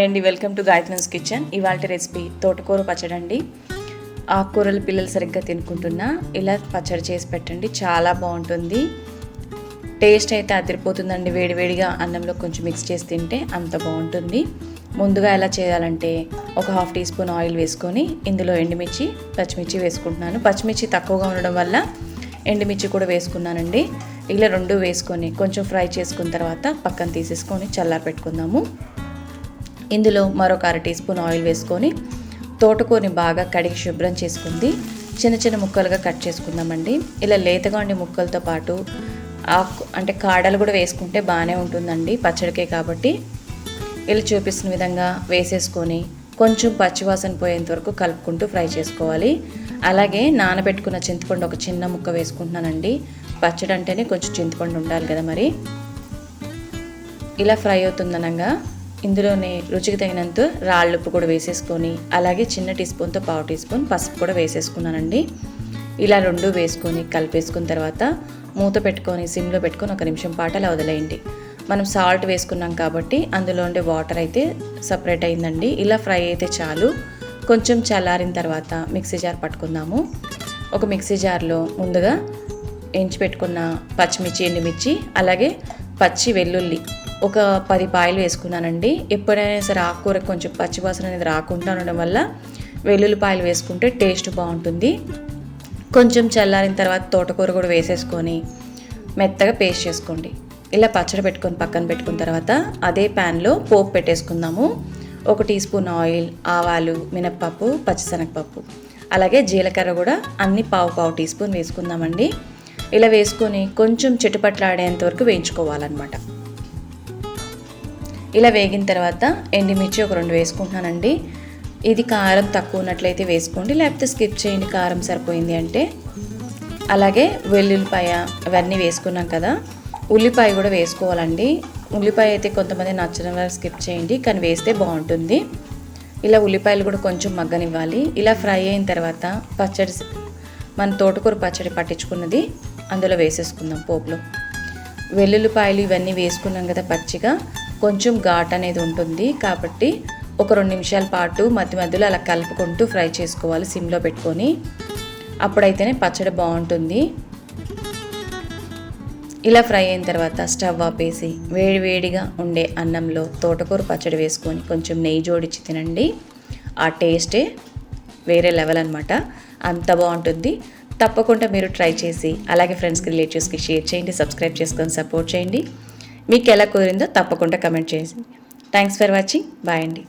అండి welcome to గాయత్రన్స్ kitchen. ఇవాళ రెసిపీ తోటకూర పచ్చడి అండి. ఆకుకూరలు పిల్లలు సరిగ్గా తినుకుంటున్నా. ఇలా పచ్చడి చేసి పెట్టండి చాలా బాగుంటుంది. టేస్ట్ అయితే అదిరిపోతుందండి వేడివేడిగా అన్నంలో కొంచెం మిక్స్ చేసి తింటే అంత బాగుంటుంది. ముందుగా ఎలా చేయాలంటే ఒక హాఫ్ టీ స్పూన్ ఆయిల్ వేసుకొని ఇందులో ఎండుమిర్చి పచ్చిమిర్చి వేసుకుంటున్నాను. పచ్చిమిర్చి తక్కువగా ఉండడం వల్ల ఎండుమిర్చి కూడా వేసుకున్నానండి. ఇలా రెండు వేసుకొని కొంచెం ఫ్రై చేసుకున్న తర్వాత పక్కన తీసేసుకొని చల్లారి పెట్టుకుందాము ఇందులో మరొక అర టీ స్పూన్ ఆయిల్ వేసుకొని తోటకూరని బాగా కడిగి శుభ్రం చేసుకుంది. చిన్న చిన్న ముక్కలుగా కట్ చేసుకుందామండి. ఇలా లేతగా ఉండే ముక్కలతో పాటు ఆకు అంటే కాడలు కూడా వేసుకుంటే బాగానే ఉంటుందండి పచ్చడికే కాబట్టి. ఇలా చూపిస్తున్న విధంగా వేసేసుకొని కొంచెం పచ్చివాసన పోయేంత వరకు కలుపుకుంటూ ఫ్రై చేసుకోవాలి. అలాగే నానబెట్టుకున్న చింతపండు ఒక చిన్న ముక్క వేసుకుంటున్నానండి. పచ్చడి అంటేనే కొంచెం చింతపండు ఉండాలి కదా మరి. ఇలా ఫ్రై అవుతుందనగా ఇందులోనే రుచికి తగినంత రాళ్ళుప్పు కూడా వేసేసుకొని అలాగే చిన్న టీ స్పూన్తో పావు టీ స్పూన్ పసుపు కూడా వేసేసుకున్నానండి. ఇలా రెండు వేసుకొని కలిపేసుకున్న తర్వాత మూత పెట్టుకొని సిమ్లో పెట్టుకొని ఒక నిమిషం పాటు అలా వదిలేయండి. మనం సాల్ట్ వేసుకున్నాం కాబట్టి అందులో ఉండే వాటర్ అయితే సపరేట్ అయిందండి. ఇలా ఫ్రై అయితే చాలు. కొంచెం చల్లారిన తర్వాత మిక్సీ జార్ పట్టుకుందాము. ఒక మిక్సీ జార్లో ముందుగా ఎంచి పెట్టుకున్న పచ్చిమిర్చి ఎండుమిర్చి అలాగే పచ్చి వెల్లుల్లి. ఒక పది పాయలు వేసుకున్నానండి. ఎప్పుడైనా సరే ఆకుకూర కొంచెం పచ్చివాసన అనేది రాకుండా ఉండడం వల్ల వెల్లుల్లిపాయలు వేసుకుంటే టేస్ట్ బాగుంటుంది. కొంచెం చల్లారిన తర్వాత తోటకూర కూడా వేసేసుకొని మెత్తగా పేస్ట్ చేసుకోండి. ఇలా పచ్చడి పెట్టుకొని పక్కన పెట్టుకున్న తర్వాత అదే ప్యాన్లో పోపు పెట్టేసుకుందాము. ఒక టీ స్పూన్ ఆయిల్ ఆవాలు మినప్పప్పు పచ్చిశనగపప్పు. అలాగే జీలకర్ర కూడా అన్ని పావు పావు టీ స్పూన్ వేసుకుందామండి. ఇలా వేసుకొని కొంచెం చిటపట్లాడేంత వరకు వేయించుకోవాలన్నమాట. ఇలా వేగిన తర్వాత ఎండిమిర్చి ఒక రెండు వేసుకుంటున్నానండి. ఇది కారం తక్కువ ఉన్నట్లయితే వేసుకోండి లేకపోతే స్కిప్ చేయండి కారం సరిపోయింది అంటే. అలాగే వెల్లుల్లిపాయ అవన్నీ వేసుకున్నాం కదా ఉల్లిపాయ కూడా వేసుకోవాలండి. ఉల్లిపాయ అయితే కొంతమంది నచ్చడం వల్ల స్కిప్ చేయండి కానీ వేస్తే బాగుంటుంది. ఇలా ఉల్లిపాయలు కూడా కొంచెం మగ్గనివ్వాలి. ఇలా ఫ్రై అయిన తర్వాత పచ్చడి మన తోటకూర పచ్చడి పట్టించుకున్నది అందులో వేసేసుకుందాం పోపులో. వెల్లుల్లిపాయలు ఇవన్నీ వేసుకున్నాం కదా పచ్చిగా. కొంచెం ఘాట్ అనేది ఉంటుంది కాబట్టి ఒక రెండు నిమిషాల పాటు మధ్య మధ్యలో అలా కలుపుకుంటూ ఫ్రై చేసుకోవాలి సిమ్లో పెట్టుకొని. అప్పుడైతేనే పచ్చడి బాగుంటుంది. ఇలా ఫ్రై అయిన తర్వాత స్టవ్ ఆపేసి వేడి వేడిగా ఉండే అన్నంలో తోటకూర పచ్చడి వేసుకొని కొంచెం నెయ్యి జోడించి తినండి. ఆ టేస్టే వేరే లెవెల్ అనమాట అంత బాగుంటుంది. తప్పకుండా మీరు ట్రై చేసి అలాగే ఫ్రెండ్స్కి రిలేటివ్స్కి షేర్ చేయండి సబ్స్క్రైబ్ చేసుకొని సపోర్ట్ చేయండి. మీకు ఎలా కుదిరిందో తప్పకుండా కమెంట్ చేయండి. Thanks for watching. బాయ్ అండి.